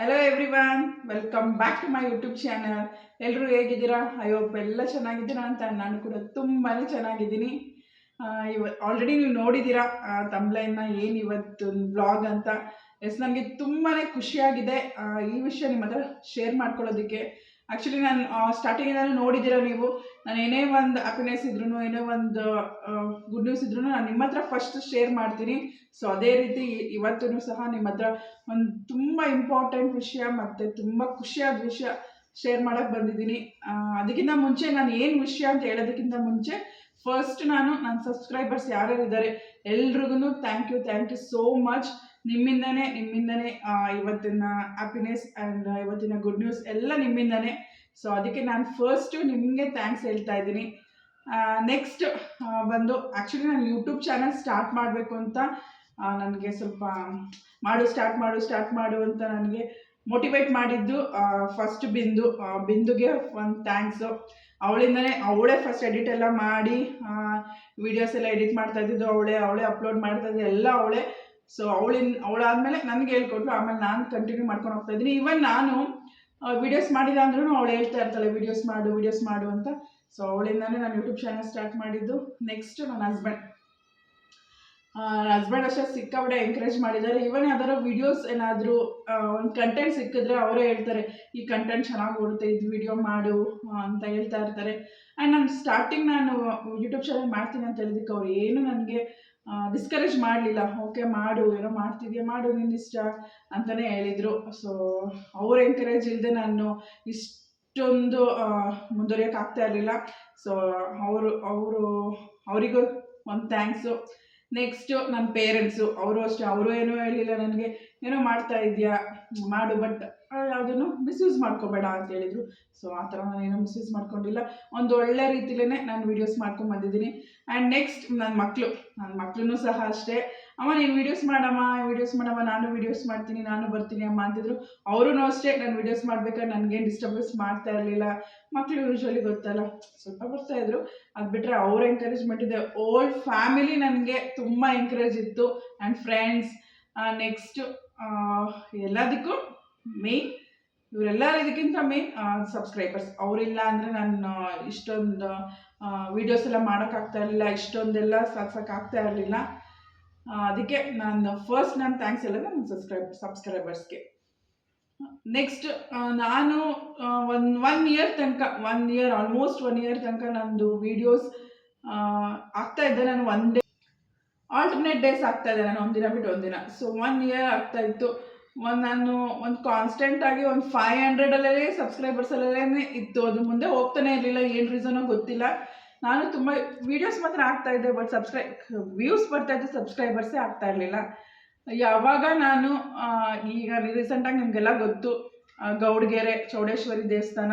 Hello everyone welcome back to my YouTube channel ಎಲ್ಲರೂ ಹೇಗಿದ್ದೀರಾ? ಅಯ್ಯೋ ಎಲ್ಲ ಚೆನ್ನಾಗಿದ್ದೀರಾ ಅಂತ ನಾನು ಕೂಡ ತುಂಬಾ ಚೆನ್ನಾಗಿದ್ದೀನಿ. ಇವ ಆಲ್ರೆಡಿ ನೀವು ನೋಡಿದ್ದೀರಾ ತಮ್ಲೈನ್ನ ಏನು ಇವತ್ತು ಬ್ಲಾಗ್ ಅಂತ. ಎಸ್ ನನಗೆ ತುಂಬಾ ಖುಷಿಯಾಗಿದೆ. ಈ ವಿಷಯ ನಿಮ್ಮ ಹತ್ರ ಶೇರ್ ಮಾಡ್ಕೊಳ್ಳೋದಕ್ಕೆ. ಆ್ಯಕ್ಚುಲಿ ನಾನು ಸ್ಟಾರ್ಟಿಂಗಿಂದಲೂ ನೋಡಿದ್ದೀರಾ ನೀವು? ನಾನು ಏನೇ ಒಂದು ಹ್ಯಾಪಿನೆಸ್ ಇದ್ರೂ ಏನೇ ಒಂದು ಗುಡ್ ನ್ಯೂಸ್ ಇದ್ರೂ ನಾನು ನಿಮ್ಮ ಹತ್ರ ಫಸ್ಟ್ ಶೇರ್ ಮಾಡ್ತೀನಿ. ಸೊ ಅದೇ ರೀತಿ ಇವತ್ತೂ ಸಹ ನಿಮ್ಮ ಹತ್ರ ಒಂದು ತುಂಬ ಇಂಪಾರ್ಟೆಂಟ್ ವಿಷಯ ಮತ್ತು ತುಂಬ ಖುಷಿಯಾದ ವಿಷಯ ಶೇರ್ ಮಾಡೋಕ್ಕೆ ಬಂದಿದ್ದೀನಿ. ಅದಕ್ಕಿಂತ ಮುಂಚೆ ನಾನು ಏನು ವಿಷಯ ಅಂತ ಹೇಳೋದಕ್ಕಿಂತ ಮುಂಚೆ ಫಸ್ಟ್ ನಾನು ನನ್ನ ಸಬ್ಸ್ಕ್ರೈಬರ್ಸ್ ಯಾರ್ಯಾರು ಇದ್ದಾರೆ ಎಲ್ರಿಗೂ thank you thank you so much ನಿಮ್ಮಿಂದನೇ ನಿಮ್ಮಿಂದನೇ ಇವತ್ತಿನ ಹ್ಯಾಪಿನೆಸ್ ಆ್ಯಂಡ್ ಇವತ್ತಿನ ಗುಡ್ ನ್ಯೂಸ್ ಎಲ್ಲ ನಿಮ್ಮಿಂದನೇ. ಸೊ ಅದಕ್ಕೆ ನಾನು ಫಸ್ಟು ನಿಮಗೆ ಥ್ಯಾಂಕ್ಸ್ ಹೇಳ್ತಾ ಇದ್ದೀನಿ. ನೆಕ್ಸ್ಟ್ ಬಂದು ಆ್ಯಕ್ಚುಲಿ ನಾನು ಯೂಟ್ಯೂಬ್ ಚಾನಲ್ ಸ್ಟಾರ್ಟ್ ಮಾಡಬೇಕು ಅಂತ ನನಗೆ ಸ್ವಲ್ಪ ಮಾಡು ಸ್ಟಾರ್ಟ್ ಮಾಡು ಸ್ಟಾರ್ಟ್ ಮಾಡು ಅಂತ ನನಗೆ ಮೋಟಿವೇಟ್ ಮಾಡಿದ್ದು ಫಸ್ಟ್ ಬಿಂದು. ಬಿಂದುಗೆ ಒಂದು ಥ್ಯಾಂಕ್ಸು ಅವಳಿಂದನೇ, ಅವಳೇ ಫಸ್ಟ್ ಎಡಿಟ್ ಎಲ್ಲ ಮಾಡಿ ವಿಡಿಯೋಸ್ ಎಲ್ಲ ಎಡಿಟ್ ಮಾಡ್ತಾ ಇದ್ದಿದ್ದು, ಅವಳೇ ಅವಳೇ ಅಪ್ಲೋಡ್ ಮಾಡ್ತಾ ಇದ್ದು ಎಲ್ಲ ಅವಳೇ ಸೊ ಅವಳಿನ್ ಅವಳಾದ್ಮೇಲೆ ನನಗೆ ಹೇಳ್ಕೊಟ್ರು, ಆಮೇಲೆ ನಾನು ಕಂಟಿನ್ಯೂ ಮಾಡ್ಕೊಂಡು ಹೋಗ್ತಾ ಇದ್ದೀನಿ. ಇವನ್ ನಾನು ವಿಡಿಯೋಸ್ ಮಾಡಿಲ್ಲ ಅಂದ್ರೂ ಅವಳು ಹೇಳ್ತಾ ಇರ್ತಾಳೆ ವಿಡಿಯೋಸ್ ಮಾಡು ವಿಡಿಯೋಸ್ ಮಾಡು ಅಂತ. ಸೊ ಅವಳಿಂದಾನೇ ನಾನು ಯೂಟ್ಯೂಬ್ ಚಾನಲ್ ಸ್ಟಾರ್ಟ್ ಮಾಡಿದ್ದು. ನೆಕ್ಸ್ಟ್ ನನ್ನ ಹಸ್ಬೆಂಡ್ ಹಸ್ಬೆಂಡ್ ಅಷ್ಟೇ ಸಿಕ್ಕಾಬಿಡೆ ಎಂಕರೇಜ್ ಮಾಡಿದ್ದಾರೆ. ಇವನ್ ಯಾವ್ದಾರು ವಿಡಿಯೋಸ್ ಏನಾದರೂ ಒಂದು ಕಂಟೆಂಟ್ ಸಿಕ್ಕಿದ್ರೆ ಅವರೇ ಹೇಳ್ತಾರೆ, ಈ ಕಂಟೆಂಟ್ ಚೆನ್ನಾಗಿ ಓಡುತ್ತೆ, ಇದು ವಿಡಿಯೋ ಮಾಡು ಅಂತ ಹೇಳ್ತಾ ಇರ್ತಾರೆ. ಆ್ಯಂಡ್ ನಾನು ಸ್ಟಾರ್ಟಿಂಗ್ ನಾನು ಯೂಟ್ಯೂಬ್ ಚಾನಲ್ ಮಾಡ್ತೀನಿ ಅಂತ ಹೇಳಿದಕ್ಕೆ ಅವ್ರು ಏನು ನನಗೆ ಡಿಸ್ಕರೇಜ್ ಮಾಡಲಿಲ್ಲ. ಓಕೆ ಮಾಡು, ಏನೋ ಮಾಡ್ತಿದ್ಯಾ? ಮಾಡು ನಿನ್ನ ಇಷ್ಟ ಅಂತಲೇ ಹೇಳಿದರು. ಸೊ ಅವ್ರ ಎನ್ಕರೇಜ್ ಇಲ್ಲದೆ ನಾನು ಇಷ್ಟೊಂದು ಮುಂದುವರಿಯೋಕ್ಕಾಗ್ತಾ ಇರಲಿಲ್ಲ. ಸೊ ಅವರು ಅವರು, ಅವರಿಗೂ ಒಂದು ಥ್ಯಾಂಕ್ಸು ನೆಕ್ಸ್ಟು ನನ್ನ ಪೇರೆಂಟ್ಸು ಅವರು ಅಷ್ಟೇ. ಅವರು ಏನೂ ಹೇಳಿಲ್ಲ ನನಗೆ. ಏನೋ ಮಾಡ್ತಾ ಇದೆಯಾ? ಮಾಡು ಬಟ್ ಯಾವುದನ್ನು ಮಿಸ್ಯೂಸ್ ಮಾಡ್ಕೋಬೇಡ ಅಂತ ಹೇಳಿದ್ರು. ಸೊ ಆ ಥರ ಏನೋ ಮಿಸ್ಯೂಸ್ ಮಾಡ್ಕೊಂಡಿಲ್ಲ. ಒಂದು ಒಳ್ಳೆ ರೀತಿಲೇ ನಾನು ವೀಡಿಯೋಸ್ ಮಾಡ್ಕೊಂಡು ಬಂದಿದ್ದೀನಿ. ಆ್ಯಂಡ್ ನೆಕ್ಸ್ಟ್ ನನ್ನ ಮಕ್ಕಳು ನನ್ನ ಮಕ್ಕಳೂ ಸಹ ಅಷ್ಟೇ. ಅಮ್ಮ, ನೀನು ವೀಡಿಯೋಸ್ ಮಾಡಮ್ಮ ವೀಡಿಯೋಸ್ ಮಾಡಮ್ಮ, ನಾನು ವೀಡಿಯೋಸ್ ಮಾಡ್ತೀನಿ, ನಾನು ಬರ್ತೀನಿ ಅಮ್ಮ ಅಂತಿದ್ರು. ಅವರು ಅಷ್ಟೇ, ನಾನು ವೀಡಿಯೋಸ್ ಮಾಡ್ಬೇಕಾದ್ರೆ ನನಗೇನು ಡಿಸ್ಟರ್ಬೆನ್ಸ್ ಮಾಡ್ತಾ ಇರಲಿಲ್ಲ. ಮಕ್ಕಳು ಯೂಶ್ವಲಿ ಗೊತ್ತಲ್ಲ. ಸ್ವಲ್ಪ ಬರ್ತಾ ಇದ್ರು. ಅದು ಬಿಟ್ಟರೆ ಅವ್ರ ಎಂಕರೇಜ್ಮೆಂಟ್ ಇದೆ. ಓಲ್ಡ್ ಫ್ಯಾಮಿಲಿ ನನಗೆ ತುಂಬ ಎನ್ಕರೇಜ್ ಇತ್ತು. ಆ್ಯಂಡ್ ಫ್ರೆಂಡ್ಸ್ ನೆಕ್ಸ್ಟ್ ಎಲ್ಲದಕ್ಕೂ ಮೇಯ್ನ್ ಇವರೆಲ್ಲರ ಇದಕ್ಕಿಂತ ಮೇನ್ ಸಬ್ಸ್ಕ್ರೈಬರ್ಸ್ ಅವರಿಲ್ಲ ಅಂದರೆ ನಾನು ಇಷ್ಟೊಂದು ವೀಡಿಯೋಸ್ ಎಲ್ಲ ಮಾಡೋಕ್ಕಾಗ್ತಾ ಇರಲಿಲ್ಲ, ಇಷ್ಟೊಂದೆಲ್ಲ ಸಾಕ್ಸೋಕ್ಕಾಗ್ತಾ ಇರಲಿಲ್ಲ. ಅದಕ್ಕೆ ನಾನು ಫಸ್ಟ್ ನಾನು ಥ್ಯಾಂಕ್ಸ್ ಎಲ್ಲ ನನ್ನ ಸಬ್ಸ್ಕ್ರೈಬ್ ಸಬ್ಸ್ಕ್ರೈಬರ್ಸ್ಗೆ ನೆಕ್ಸ್ಟ್ ನಾನು ಒಂದು ಒನ್ ಇಯರ್ ತನಕ one year almost one year ತನಕ ನಂದು ವೀಡಿಯೋಸ್ ಆಗ್ತಾ ಇದ್ದೆ ನಾನು ಒನ್ ಡೇ ಆಲ್ಟರ್ನೇಟ್ ಡೇಸ್ ಆಗ್ತಾ ಇದೆ ನಾನು ಒಂದಿನ ಬಿಟ್ಟು ಒಂದಿನ. ಸೊ ಒನ್ ಇಯರ್ ಆಗ್ತಾ ಇತ್ತು. ಒಂದು ನಾನು ಒಂದು ಕಾನ್ಸ್ಟೆಂಟ್ ಆಗಿ ಒಂದು ಫೈವ್ ಹಂಡ್ರೆಡಲ್ಲೇ ಸಬ್ಸ್ಕ್ರೈಬರ್ಸ್ ಅಲ್ಲೇ ಇತ್ತು. ಅದು ಮುಂದೆ ಹೋಗ್ತಾನೆ ಇರಲಿಲ್ಲ, ಏನು ರೀಸನೋ ಗೊತ್ತಿಲ್ಲ. ನಾನು ತುಂಬ ವೀಡಿಯೋಸ್ ಮಾತ್ರ ಆಗ್ತಾ ಇದ್ದೆ ಬಟ್ ಸಬ್ಸ್ಕ್ರೈಬ್ ವ್ಯೂಸ್ ಬರ್ತಾ ಇತ್ತು ಸಬ್ಸ್ಕ್ರೈಬರ್ಸೇ ಆಗ್ತಾ ಇರಲಿಲ್ಲ. ಯಾವಾಗ ನಾನು ಈಗ ರೀಸೆಂಟಾಗಿ ನಿಮಗೆಲ್ಲ ಗೊತ್ತು ಗೌಡ್ಗೆರೆ, ಚೌಡೇಶ್ವರಿ ದೇವಸ್ಥಾನ,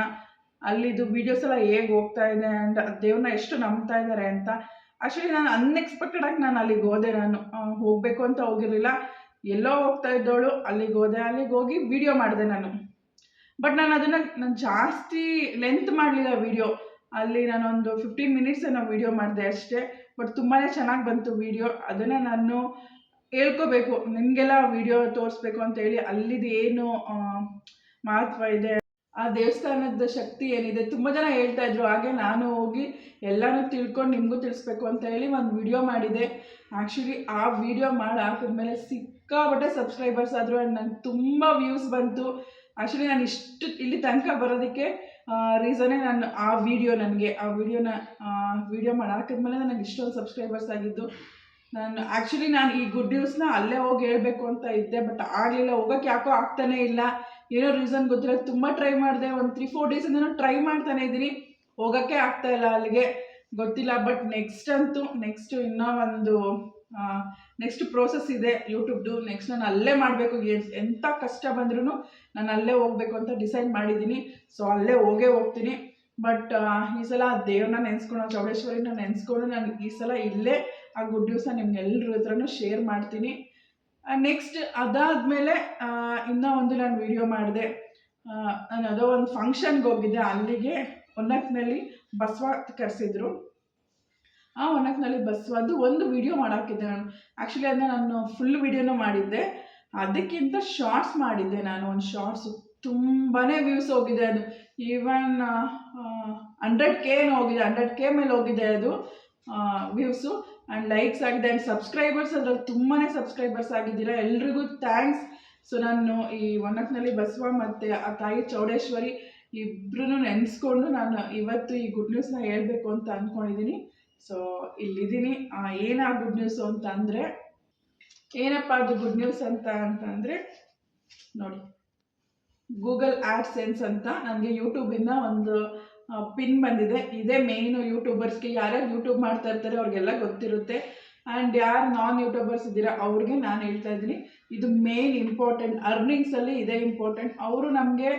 ಅಲ್ಲಿದು ವೀಡಿಯೋಸ್ ಎಲ್ಲ ಹೇಗೆ ಹೋಗ್ತಾ ಇದೆ ಆ್ಯಂಡ್ ದೇವ್ರನ್ನ ಎಷ್ಟು ನಂಬ್ತಾ ಇದ್ದಾರೆ ಅಂತ. ಆ್ಯಕ್ಚುಲಿ ನಾನು ಅನ್ಎಕ್ಸ್ಪೆಕ್ಟೆಡ್ ಆಗಿ ನಾನು ಅಲ್ಲಿಗೆ ಹೋದೆ ನಾನು. ಹೋಗ್ಬೇಕು ಅಂತ ಹೋಗಿರಲಿಲ್ಲ. ಎಲ್ಲೋ ಹೋಗ್ತಾ ಇದ್ದವಳು, ಅಲ್ಲಿಗೆ ಹೋದೆ, ಅಲ್ಲಿಗೆ ಹೋಗಿ ವಿಡಿಯೋ ಮಾಡಿದೆ ನಾನು. ಬಟ್ ನಾನು ಅದನ್ನು, ನಾನು ಜಾಸ್ತಿ ಲೆಂತ್ ಮಾಡಲಿಲ್ಲ ವಿಡಿಯೋ ಅಲ್ಲಿ ನಾನೊಂದು ಫಿಫ್ಟೀನ್ ಮಿನಿಟ್ಸ್ ನಾನು ವಿಡಿಯೋ ಮಾಡಿದೆ ಅಷ್ಟೇ. ಬಟ್ ತುಂಬಾ ಚೆನ್ನಾಗಿ ಬಂತು ವಿಡಿಯೋ ಅದನ್ನು ನಾನು ಹೇಳ್ಕೋಬೇಕು. ನಿಮಗೆಲ್ಲ ವಿಡಿಯೋ ತೋರಿಸ್ಬೇಕು ಅಂತ ಹೇಳಿ ಅಲ್ಲಿದು ಏನು ಮಹತ್ವ ಇದೆ? ಆ ದೇವಸ್ಥಾನದ ಶಕ್ತಿ ಏನಿದೆ? ತುಂಬ ಜನ ಹೇಳ್ತಾ ಇದ್ರು, ಹಾಗೆ ನಾನು ಹೋಗಿ ಎಲ್ಲನೂ ತಿಳ್ಕೊಂಡು ನಿಮಗೂ ತಿಳಿಸ್ಬೇಕು ಅಂತ ಹೇಳಿ ಒಂದು ವಿಡಿಯೋ ಮಾಡಿದೆ. ಆ್ಯಕ್ಚುಲಿ ಆ ವಿಡಿಯೋ ಮಾಡಿ ಹಾಕಿದ್ಮೇಲೆ ಸಿಕ್ಕಾಪಟ್ಟೆ ಸಬ್ಸ್ಕ್ರೈಬರ್ಸ್ ಆದರು ಆ್ಯಂಡ್ ನಂಗೆ ತುಂಬ ವ್ಯೂಸ್ ಬಂತು. ಆ್ಯಕ್ಚುಲಿ ನಾನು ಇಷ್ಟು ಇಲ್ಲಿ ತನಕ ಬರೋದಕ್ಕೆ ರೀಸನೇ ನಾನು ಆ ವಿಡಿಯೋ ನನಗೆ, ಆ ವಿಡಿಯೋನ ವಿಡಿಯೋ ಮಾಡಿ ಹಾಕಿದ್ಮೇಲೆ ನನಗೆ ಇಷ್ಟೊಂದು ಸಬ್ಸ್ಕ್ರೈಬರ್ಸ್ ಆಗಿದ್ದು. ನಾನು ಆ್ಯಕ್ಚುಲಿ ನಾನು ಈ ಗುಡ್ ನ್ಯೂಸ್ನ ಅಲ್ಲೇ ಹೋಗಿ ಹೇಳಬೇಕು ಅಂತ ಇದ್ದೆ ಬಟ್ ಆಗಲಿಲ್ಲ. ಹೋಗೋಕ್ಕೆ ಯಾಕೋ ಆಗ್ತಾನೇ ಇಲ್ಲ. ಏನೋ ರೀಸನ್ ಗೊತ್ತಿಲ್ಲ. ತುಂಬ ಟ್ರೈ ಮಾಡಿದೆ. ಒಂದು ತ್ರೀ ಫೋರ್ ಡೇಸಿಂದನೂ ಟ್ರೈ ಮಾಡ್ತಾನೆ ಇದ್ದೀನಿ. ಹೋಗೋಕ್ಕೆ ಆಗ್ತಾ ಇಲ್ಲ ಅಲ್ಲಿಗೆ. ಗೊತ್ತಿಲ್ಲ. ಬಟ್ ನೆಕ್ಸ್ಟ್ ಅಂತೂ ನೆಕ್ಸ್ಟ್ ಇನ್ನೂ ಒಂದು ನೆಕ್ಸ್ಟ್ ಪ್ರೋಸೆಸ್ ಇದೆ ಯೂಟ್ಯೂಬ್ದು ನೆಕ್ಸ್ಟ್ ನಾನು ಅಲ್ಲೇ ಮಾಡಬೇಕು. ಎಂಥ ಕಷ್ಟ ಬಂದ್ರೂ ನಾನು ಅಲ್ಲೇ ಹೋಗಬೇಕು ಅಂತ ಡಿಸೈಡ್ ಮಾಡಿದ್ದೀನಿ. ಸೊ ಅಲ್ಲೇ ಹೋಗೇ ಹೋಗ್ತೀನಿ. ಬಟ್ ಈ ಸಲ ದೇವ್ರನ್ನ ನೆನೆಸ್ಕೊಂಡು ಚೌಡೇಶ್ವರಿನ ನೆನೆಸ್ಕೊಂಡು ನಾನು ಈ ಸಲ ಇಲ್ಲೇ. ಆ ಗುಡ್ ನ್ಯೂಸ್ನ ನಿಮ್ಗೆಲ್ಲರ ಹತ್ರನೂ ಶೇರ್ ಮಾಡ್ತೀನಿ. ನೆಕ್ಸ್ಟ್ ಅದಾದಮೇಲೆ ಇನ್ನೂ ಒಂದು ನಾನು ವಿಡಿಯೋ ಮಾಡಿದೆ. ನಾನು ಅದೋ ಒಂದು ಫಂಕ್ಷನ್ಗೆ ಹೋಗಿದ್ದೆ. ಅಲ್ಲಿಗೆ ಒನ್ನಕ್ನಲ್ಲಿ ಬಸವ ಕರೆಸಿದ್ರು. ಆ ಒನಕ್ನಲ್ಲಿ ಬಸ್ವದ್ದು ಒಂದು ವಿಡಿಯೋ ಮಾಡಾಕಿದ್ದೆ ನಾನು. ಆ್ಯಕ್ಚುಲಿ ಅದನ್ನ ನಾನು ಫುಲ್ ವಿಡಿಯೋನೂ ಮಾಡಿದ್ದೆ. ಅದಕ್ಕಿಂತ ಶಾರ್ಟ್ಸ್ ಮಾಡಿದ್ದೆ ನಾನು, ಒಂದು ಶಾರ್ಟ್ಸು ತುಂಬಾ ವ್ಯೂಸ್ ಹೋಗಿದೆ ಅದು. ಈವನ್ ಹಂಡ್ರೆಡ್ ಕೆ ಹೋಗಿದೆ ಹಂಡ್ರೆಡ್ ಕೆ ಮೇಲೆ ಹೋಗಿದೆ ಅದು ವ್ಯೂಸು ಆ್ಯಂಡ್ ಲೈಕ್ಸ್ ಆಗಿದೆ ಆ್ಯಂಡ್ ಸಬ್ಸ್ಕ್ರೈಬರ್ಸ್ ಅದ್ರಲ್ಲಿ ತುಂಬಾ ಸಬ್ಸ್ಕ್ರೈಬರ್ಸ್ ಆಗಿದ್ದೀರಾ. ಎಲ್ರಿಗೂ ಥ್ಯಾಂಕ್ಸ್ ಸೊ ನಾನು ಈ ಒನಕ್ನಲ್ಲಿ ಬಸವ ಮತ್ತು ಆ ತಾಯಿ ಚೌಡೇಶ್ವರಿ ಇಬ್ಬರೂ ನೆನೆಸ್ಕೊಂಡು ನಾನು ಇವತ್ತು ಈ ಗುಡ್ ನ್ಯೂಸ್ನ ಹೇಳಬೇಕು ಅಂತ ಅಂದ್ಕೊಂಡಿದ್ದೀನಿ ಸೊ ಇಲ್ಲಿದ್ದೀನಿ. ಏನು ಗುಡ್ ನ್ಯೂಸು ಅಂತ ಅಂದರೆ, ಏನಪ್ಪ ಅದು ಗುಡ್ ನ್ಯೂಸ್ ಅಂತ ಅಂತಂದರೆ ನೋಡಿ. ಗೂಗಲ್ ಆ್ಯಡ್ ಸೆನ್ಸ್ ಅಂತ ನನಗೆ ಯೂಟ್ಯೂಬಿಂದ ಒಂದು ಪಿನ್ ಬಂದಿದೆ. ಇದೇ ಮೇಯ್ನು ಯೂಟ್ಯೂಬರ್ಸ್ಗೆ ಯಾರ್ಯಾರು ಯೂಟ್ಯೂಬ್ ಮಾಡ್ತಾ ಇರ್ತಾರೆ ಅವ್ರಿಗೆಲ್ಲ ಗೊತ್ತಿರುತ್ತೆ. ಆ್ಯಂಡ್ ಯಾರು ನಾನ್ ಯೂಟ್ಯೂಬರ್ಸ್ ಇದ್ದೀರಾ ಅವ್ರಿಗೆ ನಾನು ಹೇಳ್ತಾ ಇದ್ದೀನಿ. ಇದು ಮೇನ್ ಇಂಪಾರ್ಟೆಂಟ್ ಅರ್ನಿಂಗ್ಸಲ್ಲಿ ಇದೇ ಇಂಪಾರ್ಟೆಂಟ್ ಅವರು ನಮಗೆ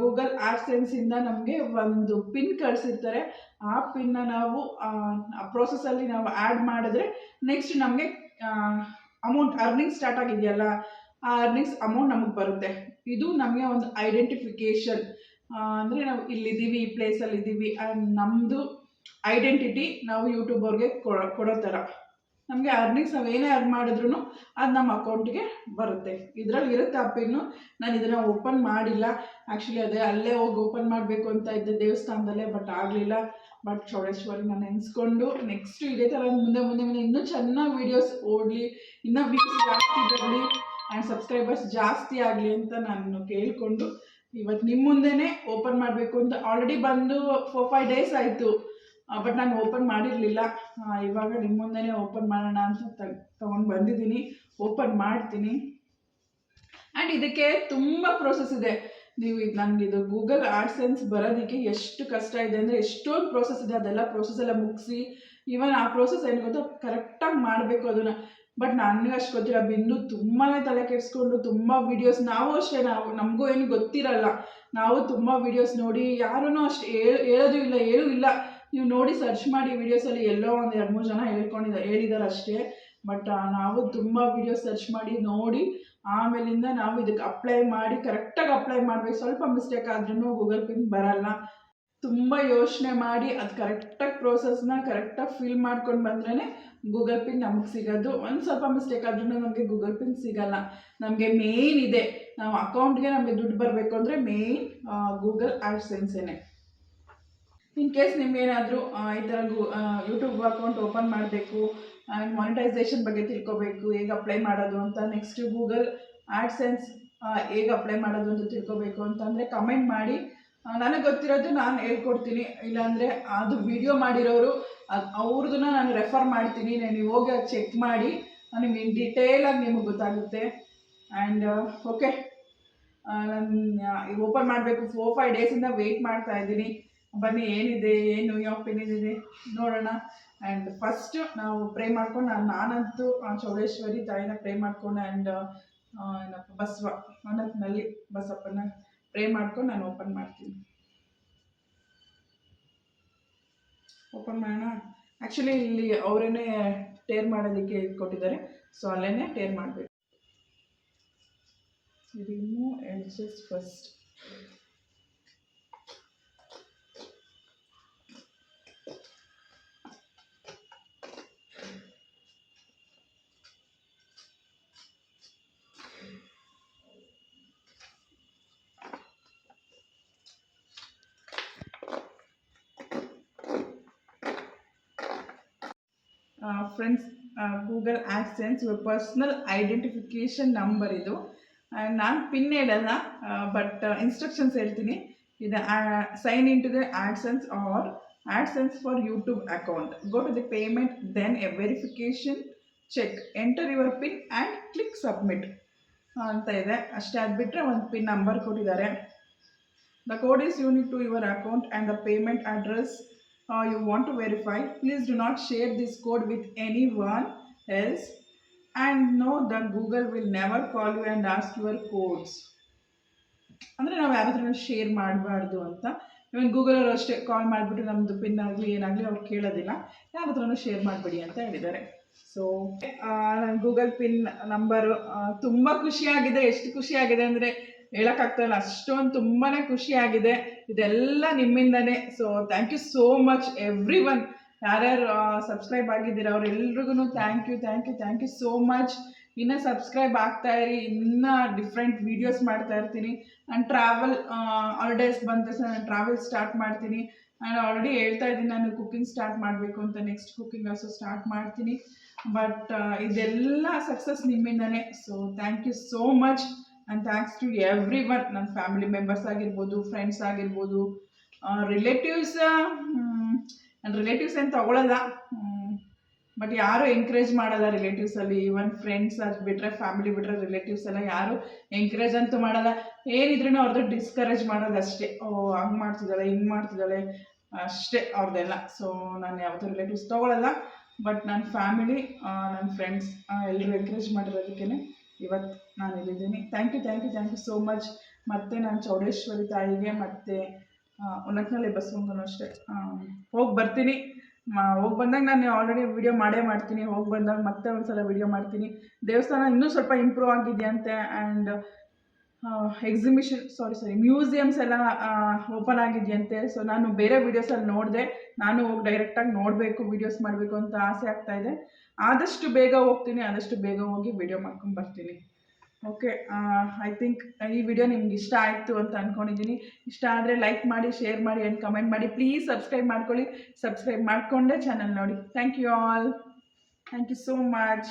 ಗೂಗಲ್ ಆ್ಯಡ್ಸೆನ್ಸಿಂದ ನಮಗೆ ಒಂದು ಪಿನ್ ಕಳಿಸಿರ್ತಾರೆ. ಆ ಪಿನ್ನ ನಾವು, ಆ ಪ್ರೋಸೆಸ್ಸಲ್ಲಿ ನಾವು ಆ್ಯಡ್ ಮಾಡಿದ್ರೆ ನೆಕ್ಸ್ಟ್ ನಮಗೆ ಅಮೌಂಟ್ ಅರ್ನಿಂಗ್ ಸ್ಟಾರ್ಟ್ ಆಗಿದೆಯಲ್ಲ, ಆ ಅರ್ನಿಂಗ್ಸ್ ಅಮೌಂಟ್ ನಮಗೆ ಬರುತ್ತೆ. ಇದು ನಮಗೆ ಒಂದು ಐಡೆಂಟಿಫಿಕೇಶನ್ ಅಂದರೆ ನಾವು ಇಲ್ಲಿದ್ದೀವಿ, ಈ ಪ್ಲೇಸಲ್ಲಿ ಇದ್ದೀವಿ ಆ್ಯಂಡ್ ನಮ್ಮದು ಐಡೆಂಟಿಟಿ ನಾವು ಯೂಟ್ಯೂಬರ್ಗೆ ಕೊಡೋ ಕೊಡೋ ಥರ. ನಮಗೆ ಅರ್ನಿಂಗ್ಸ್ ನಾವು ಏನೇ ಅರ್ನ್ ಮಾಡಿದ್ರು ಅದು ನಮ್ಮ ಅಕೌಂಟಿಗೆ ಬರುತ್ತೆ. ಇದರಲ್ಲಿ ಇರುತ್ತೆ ಆ ಪಿನ್ನು ನಾನು ಇದನ್ನು ಓಪನ್ ಮಾಡಿಲ್ಲ. ಆ್ಯಕ್ಚುಲಿ ಅದೇ ಅಲ್ಲೇ ಹೋಗಿ ಓಪನ್ ಮಾಡಬೇಕು ಅಂತ ಇದ್ದೆ ದೇವಸ್ಥಾನದಲ್ಲೇ ಬಟ್ ಆಗಲಿಲ್ಲ. ಬಟ್ ಚೌಡೇಶ್ವರಿ ನಾನು ನೆನೆಸ್ಕೊಂಡು ನೆಕ್ಸ್ಟ್ ಇದೇ ಥರ ಮುಂದೆ ಮುಂದೆ ಮುಂದೆ ಇನ್ನೂ ಚೆನ್ನಾಗಿ ವೀಡಿಯೋಸ್ ಓಡಲಿ, ಇನ್ನೂ ವ್ಯೂಸ್ ಜಾಸ್ತಿ ಬರಲಿ. ಆ್ಯಂಡ್ ಸಬ್ಸ್ಕ್ರೈಬರ್ಸ್ ಜಾಸ್ತಿ ಆಗಲಿ ಅಂತ ನಾನು ಕೇಳಿಕೊಂಡು ಇವತ್ತು ನಿಮ್ಮ ಮುಂದೆನೇ ಓಪನ್ ಮಾಡಬೇಕು ಅಂತ ಆಲ್ರೆಡಿ ಬಂದು ಫೋರ್ ಫೈವ್ ಡೇಸ್ ಆಯಿತು. ಬಟ್ ನಾನು ಓಪನ್ ಮಾಡಿರಲಿಲ್ಲ. ಇವಾಗ ನಿಮ್ಮ ಮುಂದೆನೇ ಓಪನ್ ಮಾಡೋಣ ಅಂತ ತಗೊಂಡು ಬಂದಿದ್ದೀನಿ. ಓಪನ್ ಮಾಡ್ತೀನಿ. ಆ್ಯಂಡ್ ಇದಕ್ಕೆ ತುಂಬ ಪ್ರೋಸೆಸ್ ಇದೆ. ನೀವು ಇದು ನನಗೆ ಇದು ಗೂಗಲ್ ಆಡ್ಸೆನ್ಸ್ ಬರೋದಕ್ಕೆ ಎಷ್ಟು ಕಷ್ಟ ಇದೆ ಅಂದರೆ ಎಷ್ಟೊಂದು ಪ್ರೋಸೆಸ್ ಇದೆ. ಅದೆಲ್ಲ ಪ್ರೋಸೆಸ್ ಎಲ್ಲ ಮುಗಿಸಿ. ಈವನ್ ಆ ಪ್ರೋಸೆಸ್ ಏನು ಗೊತ್ತೋ? ಕರೆಕ್ಟಾಗಿ ಮಾಡಬೇಕು ಅದನ್ನು. ಬಟ್ ನನಗೆ ಅಷ್ಟು ಗೊತ್ತಿಲ್ಲ. ಬಿಂದು ತುಂಬಾ ತಲೆ ಕೆಡಿಸ್ಕೊಂಡು ತುಂಬ ವಿಡಿಯೋಸ್ ನಾವು ಅಷ್ಟೇ, ನಾವು, ನಮಗೂ ಏನು ಗೊತ್ತಿರಲ್ಲ. ನಾವು ತುಂಬ ವಿಡಿಯೋಸ್ ನೋಡಿ ಯಾರೂ ಅಷ್ಟು ಹೇಳ, ಹೇಳೋದು ಇಲ್ಲ, ಹೇಳೂ ಇಲ್ಲ. ನೀವು ನೋಡಿ ಸರ್ಚ್ ಮಾಡಿ ವಿಡಿಯೋಸಲ್ಲಿ ಎಲ್ಲೋ ಒಂದು ಎರಡು ಮೂರು ಜನ ಹೇಳ್ಕೊಂಡಿದ್ದಾರೆ ಹೇಳಿದ್ದಾರೆ ಅಷ್ಟೇ. ಬಟ್ ನಾವು ತುಂಬ ವಿಡಿಯೋ ಸರ್ಚ್ ಮಾಡಿ, ನೋಡಿ, ಆಮೇಲಿಂದ ನಾವು ಇದಕ್ಕೆ ಅಪ್ಲೈ ಮಾಡಿ ಕರೆಕ್ಟಾಗಿ ಅಪ್ಲೈ ಮಾಡಬೇಕು. ಸ್ವಲ್ಪ ಮಿಸ್ಟೇಕ್ ಆದ್ರೂ ಗೂಗಲ್ ಪಿನ್ ಬರಲ್ಲ. ತುಂಬ ಯೋಚನೆ ಮಾಡಿ ಅದು ಕರೆಕ್ಟಾಗಿ ಪ್ರೋಸೆಸ್ನ ಕರೆಕ್ಟಾಗಿ ಫಿಲ್ ಮಾಡ್ಕೊಂಡು ಬಂದ್ರೇ ಗೂಗಲ್ ಪಿನ್ ನಮಗೆ ಸಿಗೋದು. ಒಂದು ಸ್ವಲ್ಪ ಮಿಸ್ಟೇಕ್ ಆದ್ರೂ ನಮಗೆ ಗೂಗಲ್ ಪಿನ್ ಸಿಗಲ್ಲ. ನಮಗೆ ಮೇಯ್ನ್ ಇದೆ. ನಾವು ಅಕೌಂಟ್ಗೆ ನಮಗೆ ದುಡ್ಡು ಬರಬೇಕು ಅಂದರೆ ಮೇಯ್ನ್ ಗೂಗಲ್ ಆ್ಯಡ್ಸೆನ್ಸೇನೆ ಇನ್ ಕೇಸ್ ನಿಮ್ಗೇನಾದರೂ ಈ ಥರ ಗೂ ಯೂಟ್ಯೂಬ್ ಅಕೌಂಟ್ ಓಪನ್ ಮಾಡಬೇಕು ಆ್ಯಂಡ್ ಮಾನಿಟೈಸೇಷನ್ ಬಗ್ಗೆ ತಿಳ್ಕೊಬೇಕು, ಹೇಗೆ ಅಪ್ಲೈ ಮಾಡೋದು ಅಂತ ನೆಕ್ಸ್ಟ್ ಗೂಗಲ್ ಆ್ಯಡ್ಸೆನ್ಸ್ ಹೇಗೆ ಅಪ್ಲೈ ಮಾಡೋದು ಅಂತ ತಿಳ್ಕೊಬೇಕು ಅಂತಂದರೆ ಕಮೆಂಟ್ ಮಾಡಿ. ನನಗೆ ಗೊತ್ತಿರೋದು ನಾನು ಹೇಳ್ಕೊಡ್ತೀನಿ. ಇಲ್ಲಾಂದರೆ ಅದು ವಿಡಿಯೋ ಮಾಡಿರೋರು, ಅದು ಅವ್ರದ್ದನ್ನ ನಾನು ರೆಫರ್ ಮಾಡ್ತೀನಿ. ನೀವು ಹೋಗಿ ಅದು ಚೆಕ್ ಮಾಡಿ. ನಿಮಗೆ ಇನ್ ಡಿಟೇಲಾಗಿ ನಿಮಗೆ ಗೊತ್ತಾಗುತ್ತೆ. ಆ್ಯಂಡ್ ಓಕೆ ನಾನು ಓಪನ್ ಮಾಡಬೇಕು. ಫೋರ್ ಫೈವ್ ಡೇಸಿಂದ ವೆಯ್ಟ್ ಮಾಡ್ತಾ ಇದ್ದೀನಿ. ಬನ್ನಿ, ಏನಿದೆ, ಏನು ಯಾವ ಇದೆ, ನೋಡೋಣ. ಆ್ಯಂಡ್ ಫಸ್ಟ್ ನಾವು ಪ್ರೇ ಮಾಡ್ಕೊಂಡು, ನಾನು, ನಾನಂತೂ ಚೌಡೇಶ್ವರಿ ತಾಯಿನ ಪ್ರೇ ಮಾಡ್ಕೊಂಡು ಆ್ಯಂಡ್ ಏನಪ್ಪ, ಬಸವ, ಅನಂತನಲ್ಲಿ ಬಸಪ್ಪನ ಪ್ರೇ ಮಾಡ್ಕೊಂಡು ನಾನು ಓಪನ್ ಮಾಡ್ತೀನಿ. ಓಪನ್ ಮಾಡೋಣ? ಆ್ಯಕ್ಚುಲಿ ಇಲ್ಲಿ ಅವರೇನೆ ಟೇರ್ ಮಾಡೋದಕ್ಕೆ ಕೊಟ್ಟಿದ್ದಾರೆ. ಸೊ ಅಲ್ಲೇ ಟೇರ್ ಮಾಡಬೇಕು. Remove edges first friends Google AdSense your personal identification number ಇದು. ನಾನು ಪಿನ್ ಹೇಳಲ್ಲ ಬಟ್ ಇನ್ಸ್ಟ್ರಕ್ಷನ್ಸ್ ಹೇಳ್ತೀನಿ. ಇದು sign in to the AdSense or AdSense for YouTube account go to the payment then a verification check enter your PIN and click submit ಅಂತ ಇದೆ. ಅಷ್ಟೇ ಅದು ಬಿಟ್ಟರೆ ಒಂದು ಪಿನ್ ನಂಬರ್ ಕೊಟ್ಟಿದ್ದಾರೆ. The code is unique to your account and the payment address uh, you want to verify, please do not share this code with anyone else. And know that Google will never call you and ask your codes. ಅಂದರೆ ನಾವು ಯಾರ ಹತ್ರನೂ share ಮಾಡಬಾರ್ದು ಅಂತ ಇವನ್ ಗೂಗಲವರು ಅಷ್ಟೇ ಕಾಲ್ ಮಾಡಿಬಿಟ್ಟು ನಮ್ಮದು pin ಆಗಲಿ ಏನಾಗಲಿ ಅವ್ರು ಕೇಳೋದಿಲ್ಲ ಯಾರ ಹತ್ರನೂ ಶೇರ್ ಮಾಡಬೇಡಿ ಅಂತ ಹೇಳಿದ್ದಾರೆ ಸೊ ನನ್ನ ಗೂಗಲ್ ಪಿನ್ ನಂಬರು ತುಂಬ ಖುಷಿಯಾಗಿದೆ ಎಷ್ಟು ಖುಷಿಯಾಗಿದೆ ಅಂದರೆ ಹೇಳೋಕ್ಕಾಗ್ತಾಯಿಲ್ಲ ಅಷ್ಟೊಂದು ತುಂಬಾ ಖುಷಿಯಾಗಿದೆ. ಇದೆಲ್ಲ ನಿಮ್ಮಿಂದನೇ. So thank you so much everyone ಯಾರ್ಯಾರು ಸಬ್ಸ್ಕ್ರೈಬ್ ಆಗಿದ್ದೀರ ಅವರೆಲ್ರಿಗೂ thank you thank you thank you so much ಇನ್ನೂ ಸಬ್ಸ್ಕ್ರೈಬ್ ಆಗ್ತಾ ಇರಿ. ಇನ್ನೂ ಡಿಫ್ರೆಂಟ್ ವೀಡಿಯೋಸ್ ಮಾಡ್ತಾ ಇರ್ತೀನಿ. ನಾನು ಟ್ರಾವೆಲ್ ಹಾಲಿಡೇಸ್ ಬಂದ ತಕ್ಷಣ ನಾನು ಟ್ರಾವೆಲ್ ಸ್ಟಾರ್ಟ್ ಮಾಡ್ತೀನಿ. ನಾನು ಆಲ್ರೆಡಿ ಹೇಳ್ತಾ ಇದ್ದೀನಿ, ನಾನು ಕುಕ್ಕಿಂಗ್ ಸ್ಟಾರ್ಟ್ ಮಾಡಬೇಕು ಅಂತ. ನೆಕ್ಸ್ಟ್ ಕುಕ್ಕಿಂಗ್ ಆಲ್ಸೋ ಸ್ಟಾರ್ಟ್ ಮಾಡ್ತೀನಿ. ಬಟ್ ಇದೆಲ್ಲ success ನಿಮ್ಮಿಂದನೇ. So thank you so much and thanks to everyone ನನ್ನ ಫ್ಯಾಮಿಲಿ ಮೆಂಬರ್ಸ್ ಆಗಿರ್ಬೋದು ಫ್ರೆಂಡ್ಸ್ ಆಗಿರ್ಬೋದು ರಿಲೇಟಿವ್ಸ್ ನನ್ನ ರಿಲೇಟಿವ್ಸ್ ಏನು ತಗೊಳ್ಳಲ್ಲ ಬಟ್ ಯಾರು ಎಂಕರೇಜ್ ಮಾಡಲ್ಲ ರಿಲೇಟಿವ್ಸಲ್ಲಿ ಈವನ್ ಫ್ರೆಂಡ್ಸ್ ಅದು ಬಿಟ್ಟರೆ ಫ್ಯಾಮಿಲಿ ಬಿಟ್ಟರೆ ರಿಲೇಟಿವ್ಸ್ ಎಲ್ಲ ಯಾರು ಎಂಕರೇಜ್ ಅಂತೂ ಮಾಡಲ್ಲ. ಏನಿದ್ರೂ ಅವ್ರದ್ದು ಡಿಸ್ಕರೇಜ್ ಮಾಡೋದು ಅಷ್ಟೇ. ಓ, ಹಂಗೆ ಮಾಡ್ತಿದ್ದಾಳೆ, ಹಿಂಗೆ ಮಾಡ್ತಿದ್ದಾಳೆ ಅಷ್ಟೇ ಅವ್ರದ್ದೆಲ್ಲ ಸೊ ನಾನು ಯಾವತ್ತೂ ರಿಲೇಟಿವ್ಸ್ ತೊಗೊಳಲ್ಲ. ಬಟ್ ನನ್ನ ಫ್ಯಾಮಿಲಿ ನನ್ನ ಫ್ರೆಂಡ್ಸ್ ಎಲ್ಲರೂ ಎಂಕರೇಜ್ ಮಾಡಿರೋದಕ್ಕೇ ಇವತ್ತು ನಾನು ಇಲ್ಲಿದ್ದೀನಿ. Thank you thank you thank you so much ಮತ್ತು ನಾನು ಚೌಡೇಶ್ವರಿ ತಾಯಿಗೆ ಮತ್ತೆ ಉನ್ನತ್ನಲ್ಲಿ ಬಸವಂಗನೂ ಅಷ್ಟೇ. ಹೋಗಿ ಬರ್ತೀನಿ. ಹೋಗಿ ಬಂದಾಗ ನಾನು ಆಲ್ರೆಡಿ ವಿಡಿಯೋ ಮಾಡೇ ಮಾಡ್ತೀನಿ. ಹೋಗಿ ಬಂದಾಗ ಮತ್ತೆ ಒಂದು ಸಲ ವಿಡಿಯೋ ಮಾಡ್ತೀನಿ. ದೇವಸ್ಥಾನ ಇನ್ನೂ ಸ್ವಲ್ಪ improve ಆಗಿದೆಯಂತೆ. And exhibition sorry sorry museums ಎಲ್ಲ ಓಪನ್ ಆಗಿದೆಯಂತೆ. ಸೊ ನಾನು ಬೇರೆ ವೀಡಿಯೋಸಲ್ಲಿ ನೋಡಿದೆ. ನಾನು ಹೋಗಿ ಡೈರೆಕ್ಟಾಗಿ ನೋಡಬೇಕು ವಿಡಿಯೋಸ್ ಮಾಡಬೇಕು ಅಂತ ಆಸೆ ಆಗ್ತಾ ಇದೆ. ಆದಷ್ಟು ಬೇಗ ಹೋಗ್ತೀನಿ, ಆದಷ್ಟು ಬೇಗ ಹೋಗಿ ವಿಡಿಯೋ ಮಾಡ್ಕೊಂಡು ಬರ್ತೀನಿ. ಓಕೆ ಐ ಥಿಂಕ್ ಈ ವಿಡಿಯೋ ನಿಮ್ಗೆ ಇಷ್ಟ ಆಯಿತು ಅಂತ ಅಂದ್ಕೊಂಡಿದ್ದೀನಿ ಇಷ್ಟ ಆದರೆ ಲೈಕ್ ಮಾಡಿ ಶೇರ್ ಮಾಡಿ ಆ್ಯಂಡ್ ಕಮೆಂಟ್ ಮಾಡಿ. ಪ್ಲೀಸ್ ಸಬ್ಸ್ಕ್ರೈಬ್ ಮಾಡ್ಕೊಳ್ಳಿ. ಸಬ್ಸ್ಕ್ರೈಬ್ ಮಾಡಿಕೊಂಡೇ ಚಾನಲ್ ನೋಡಿ. Thank you all thank you so much